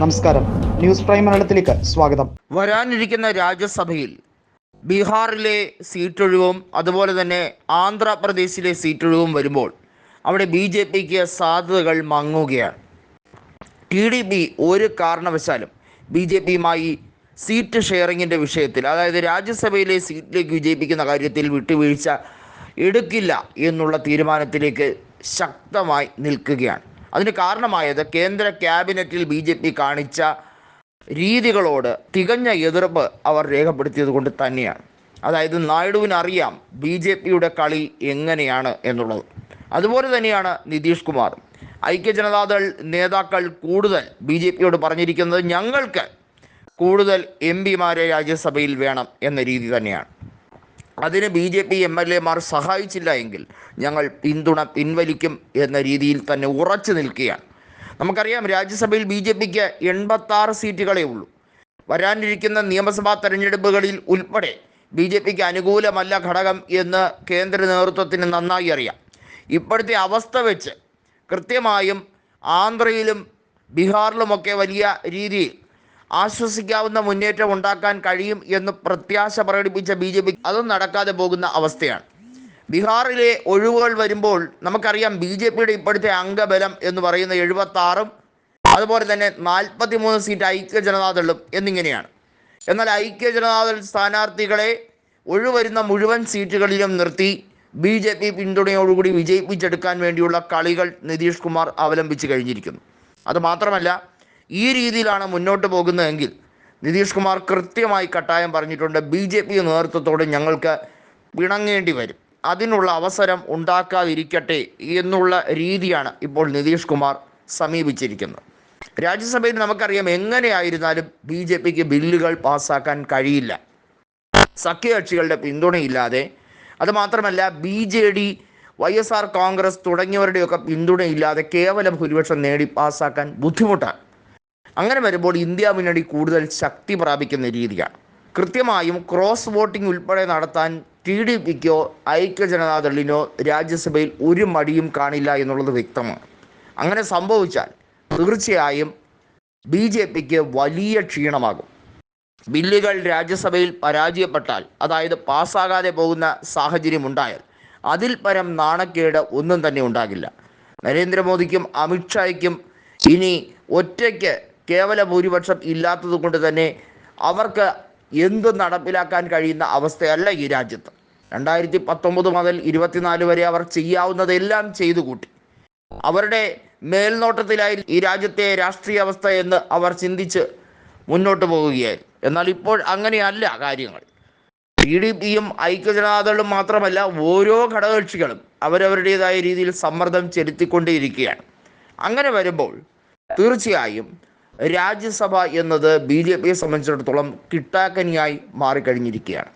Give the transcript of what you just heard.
നമസ്കാരം. News prime മലയാളത്തിലേക്ക് സ്വാഗതം. വരാനിരിക്കുന്ന രാജ്യസഭയിൽ ബീഹാറിലെ സീറ്റൊഴിവും അതുപോലെ തന്നെ ആന്ധ്രാപ്രദേശിലെ സീറ്റൊഴിവും വരുമ്പോൾ അവിടെ ബി ജെ പിക്ക് സാധ്യതകൾ മങ്ങുകയാണ്. ടി ഡി പി ഒരു കാരണവശാലും ബി ജെ പിയുമായി സീറ്റ് ഷെയറിങ്ങിന്റെ വിഷയത്തിൽ അതായത് രാജ്യസഭയിലെ സീറ്റിലേക്ക് വിജയിപ്പിക്കുന്ന കാര്യത്തിൽ വിട്ടുവീഴ്ച എടുക്കില്ല എന്നുള്ള തീരുമാനത്തിലേക്ക് ശക്തമായി നിൽക്കുകയാണ്. അതിന് കാരണമായത് കേന്ദ്ര ക്യാബിനറ്റിൽ ബി ജെ പി കാണിച്ച രീതികളോട് തികഞ്ഞ എതിർപ്പ് അവർ രേഖപ്പെടുത്തിയത് കൊണ്ട് തന്നെയാണ്. അതായത് നായിഡുവിനറിയാം ബി ജെ പിയുടെ കളി എങ്ങനെയാണ് എന്നുള്ളത്. അതുപോലെ തന്നെയാണ് നിതീഷ് കുമാർ. ഐക്യജനതാദൾ നേതാക്കൾ കൂടുതൽ ബി ജെ പിയോട് പറഞ്ഞിരിക്കുന്നത് ഞങ്ങൾക്ക് കൂടുതൽ എം പിമാരെ രാജ്യസഭയിൽ വേണം എന്ന രീതി തന്നെയാണ്. അതിന് B J P M L എമാർ സഹായിച്ചില്ല എങ്കിൽ ഞങ്ങൾ പിന്തുണ പിൻവലിക്കും എന്ന രീതിയിൽ തന്നെ ഉറച്ചു നിൽക്കുകയാണ്. നമുക്കറിയാം രാജ്യസഭയിൽ ബി ജെ പിക്ക് എൺപത്താറ് സീറ്റുകളേ ഉള്ളൂ. വരാനിരിക്കുന്ന നിയമസഭാ തെരഞ്ഞെടുപ്പുകളിൽ ഉൾപ്പെടെ ബി ജെ പിക്ക് അനുകൂലമല്ല ഘടകം എന്ന് കേന്ദ്ര നേതൃത്വത്തിന് നന്നായി അറിയാം. ഇപ്പോഴത്തെ അവസ്ഥ വെച്ച് കൃത്യമായും ആന്ധ്രയിലും ബീഹാറിലുമൊക്കെ വലിയ രീതിയിൽ ആശ്വസിക്കാവുന്ന മുന്നേറ്റം ഉണ്ടാക്കാൻ കഴിയും എന്ന് പ്രത്യാശ പ്രകടിപ്പിച്ച ബി ജെ പി അതും നടക്കാതെ പോകുന്ന അവസ്ഥയാണ്. ബീഹാറിലെ ഒഴിവുകൾ വരുമ്പോൾ നമുക്കറിയാം ബി ജെ പിയുടെ ഇപ്പോഴത്തെ അംഗബലം എന്ന് പറയുന്ന എഴുപത്തി ആറും അതുപോലെ തന്നെ നാൽപ്പത്തി മൂന്ന് സീറ്റ് ഐക്യ ജനതാദളും എന്നിങ്ങനെയാണ്. എന്നാൽ ഐക്യ ജനതാദൾ സ്ഥാനാർത്ഥികളെ ഒഴിവരുന്ന മുഴുവൻ സീറ്റുകളിലും നിർത്തി ബി ജെ പി പിന്തുണയോടുകൂടി വിജയിപ്പിച്ചെടുക്കാൻ വേണ്ടിയുള്ള കളികൾ നിതീഷ് കുമാർ അവലംബിച്ച് കഴിഞ്ഞിരിക്കുന്നു. അതുമാത്രമല്ല ഈ രീതിയിലാണ് മുന്നോട്ട് പോകുന്നതെങ്കിൽ നിതീഷ് കുമാർ കൃത്യമായി കട്ടായം പറഞ്ഞിട്ടുണ്ട്. ബി ജെ പി നേതൃത്വത്തോട് ഞങ്ങൾക്ക് പിണങ്ങേണ്ടി വരും. അതിനുള്ള അവസരം ഉണ്ടാക്കാതിരിക്കട്ടെ എന്നുള്ള രീതിയാണ് ഇപ്പോൾ നിതീഷ് കുമാർ സമീപിച്ചിരിക്കുന്നത്. രാജ്യസഭയിൽ നമുക്കറിയാം എങ്ങനെയായിരുന്നാലും ബി ജെ പിക്ക് ബില്ലുകൾ പാസ്സാക്കാൻ കഴിയില്ല. സഖ്യകക്ഷികളുടെ പിന്തുണയില്ലാതെ. അതുമാത്രമല്ല B J D Y S R Congress തുടങ്ങിയവരുടെയൊക്കെ പിന്തുണയില്ലാതെ കേവല ഭൂരിപക്ഷം നേടി പാസ്സാക്കാൻ ബുദ്ധിമുട്ടാണ്. അങ്ങനെ വരുമ്പോൾ ഇന്ത്യ മുന്നണി കൂടുതൽ ശക്തി പ്രാപിക്കുന്ന രീതിയാണ്. കൃത്യമായും ക്രോസ് വോട്ടിംഗ് ഉൾപ്പെടെ നടത്താൻ ടി ഡി പിക്കോ ഐക്യ ജനതാദളിനോ രാജ്യസഭയിൽ ഒരു മടിയും കാണില്ല എന്നുള്ളത് വ്യക്തമാണ്. അങ്ങനെ സംഭവിച്ചാൽ തീർച്ചയായും ബി ജെ പിക്ക് വലിയ ക്ഷീണമാകും. ബില്ലുകൾ രാജ്യസഭയിൽ പരാജയപ്പെട്ടാൽ അതായത് പാസ്സാകാതെ പോകുന്ന സാഹചര്യം ഉണ്ടായാൽ അതിൽ പരം നാണക്കേട് ഒന്നും തന്നെ ഉണ്ടാകില്ല. നരേന്ദ്രമോദിക്കും അമിത്ഷായ്ക്കും ഇനി ഒറ്റയ്ക്ക് കേവല ഭൂരിപക്ഷം ഇല്ലാത്തത് കൊണ്ട് തന്നെ അവർക്ക് എന്തും നടപ്പിലാക്കാൻ കഴിയുന്ന അവസ്ഥയല്ല ഈ രാജ്യത്ത്. രണ്ടായിരത്തി പത്തൊമ്പത് മുതൽ ഇരുപത്തിനാല് വരെ അവർ ചെയ്യാവുന്നതെല്ലാം ചെയ്തു കൂട്ടി. അവരുടെ മേൽനോട്ടത്തിലായി ഈ രാജ്യത്തെ രാഷ്ട്രീയ അവസ്ഥ എന്ന് അവർ ചിന്തിച്ച് മുന്നോട്ട് പോവുകയായിരുന്നു എന്നാൽ ഇപ്പോൾ അങ്ങനെയല്ല കാര്യങ്ങൾ. ടി ഡി പിയും ഐക്യജനതാദളും മാത്രമല്ല ഓരോ ഘടകകക്ഷികളും അവരവരുടേതായ രീതിയിൽ സമ്മർദ്ദം ചെലുത്തിക്കൊണ്ടേയിരിക്കുകയാണ് അങ്ങനെ വരുമ്പോൾ തീർച്ചയായും രാജ്യസഭ എന്നത് ബി ജെ പിയെ സംബന്ധിച്ചിടത്തോളം കിട്ടാക്കനിയായി മാറിക്കഴിഞ്ഞിരിക്കുകയാണ്.